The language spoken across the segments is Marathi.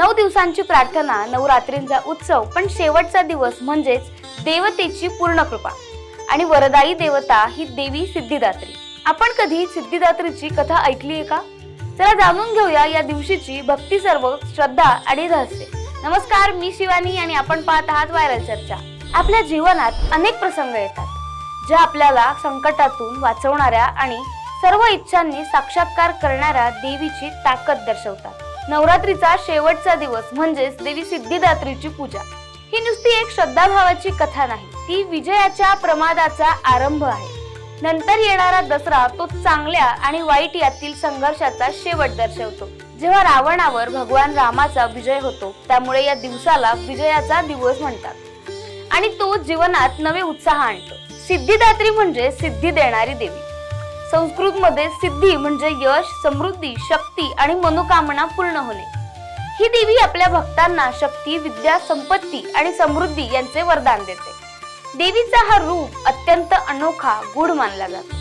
नऊ दिवसांची प्रार्थना नवरात्रींचा उत्सव पण शेवटचा दिवस म्हणजेच देवतेची पूर्ण कृपा आणि वरदायी देवता ही देवी सिद्धिदात्री. आपण कधी सिद्धिदात्रीची कथा ऐकली आहे का? चला जाणून घेऊया या दिवशीची भक्ती सर्व श्रद्धा आणि रहस्य. नमस्कार मी शिवानी आणि आपण पाहत आहात व्हायरल चर्चा. आपल्या जीवनात अनेक प्रसंग येतात ज्या आपल्याला संकटातून वाचवणाऱ्या आणि सर्व इच्छांनी साक्षात्कार करणाऱ्या देवीची ताकद दर्शवतात. नवरात्रीचा शेवटचा दिवस म्हणजेच देवी सिद्धिदात्रीची पूजा. ही नुसती एक श्रद्धाभावाची कथा नाही ती विजयाच्या प्रमादाचा आरंभ आहे. नंतर येणारा दसरा तो चांगल्या आणि वाईट यातील संघर्षाचा शेवट दर्शवतो. जेव्हा रावणावर भगवान रामाचा विजय होतो त्यामुळे या दिवसाला विजयाचा दिवस म्हणतात. आणि तो जीवनात नवे उत्साह आणतो. सिद्धिदात्री म्हणजे सिद्धी देणारी देवी. संस्कृत मध्ये सिद्धी म्हणजे यश समृद्धी शक्ती आणि मनोकामना पूर्ण होणे. ही देवी आपल्या भक्तांना शक्ती विद्या संपत्ती आणि समृद्धी यांचे वरदान देते. देवीचा हा रूप अत्यंत अनोखा गुढ मानला जातो.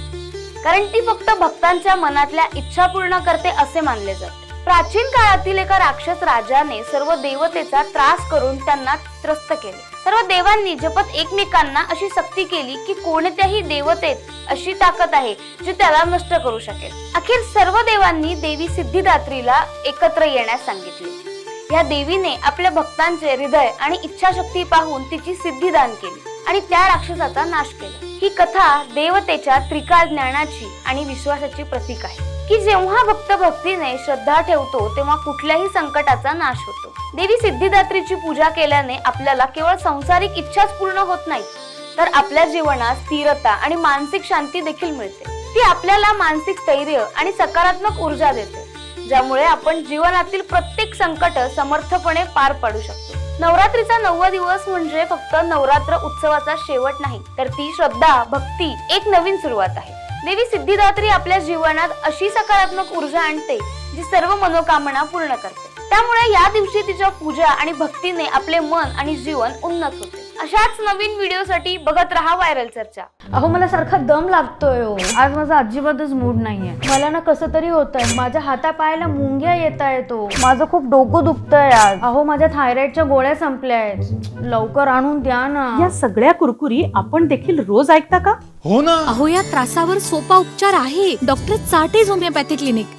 कारण ती फक्त भक्तांच्या मनातल्या इच्छा पूर्ण करते असे मानले जाते. प्राचीन काळातील एका राक्षस राजाने सर्व देवतेचा त्रास करून त्यांना त्रस्त केले. सर्व देवांनी जपत एकमेकांना अशी सक्ती केली की कोणत्याही देवतेत अशी ताकद आहे जी त्याला नष्ट करू शकेल. अखेर सर्व देवांनी देवी सिद्धिदात्रीला एकत्र येण्यास सांगितले. या देवीने आपल्या भक्तांचे हृदय आणि इच्छाशक्ती पाहून तिची सिद्धी दान केली आणि त्या राक्षसाचा नाश केला. ही कथा देवतेच्या त्रिकाळ ज्ञानाची आणि विश्वासाची प्रतीक आहे. की जेव्हा भक्त भक्तीने श्रद्धा ठेवतो तेव्हा कुठल्याही संकटाचा नाश होतो. देवी सिद्धिदात्रीची पूजा केल्याने आपल्याला केवळ सांसारिक इच्छाच पूर्ण होत नाही तर आपल्या जीवनात स्थिरता आणि मानसिक शांती देखील मिळते. ती आपल्याला मानसिक स्थैर्य आणि सकारात्मक ऊर्जा देते ज्यामुळे आपण जीवनातील प्रत्येक संकट समर्थपणे पार पाडू शकतो. नवरात्रीचा नववा दिवस म्हणजे फक्त नवरात्र उत्सवाचा शेवट नाही तर ती श्रद्धा भक्ती एक नवीन सुरुवात आहे. देवी सिद्धिदात्री आपल्या जीवनात अशी सकारात्मक ऊर्जा आणते जी सर्व मनोकामना पूर्ण करते. त्यामुळे या दिवशी तिच्या पूजा आणि भक्तीने आपले मन आणि जीवन उन्नत होते. अशाच नवीन व्हिडिओसाठी बघत रहा व्हायरल चर्चा. अहो मला सारखा दम लागतोय हो. आज माझा अजिबातच मूड नाहीये. मला ना कसं तरी होतंय. माझ्या हातापायाला मुंग्या येत आहेत हो. माझं खूप डोकं दुखतंय आज. अहो माझ्या थायरॉइडच्या गोळ्या संपल्या आहेत लवकर आणून द्या ना. या सगळ्या कुरकुरी आपण देखील रोज ऐकता का? हो ना. अहो या त्रासावर सोपा उपचार आहे. Doctor चाटेज homeopathy clinic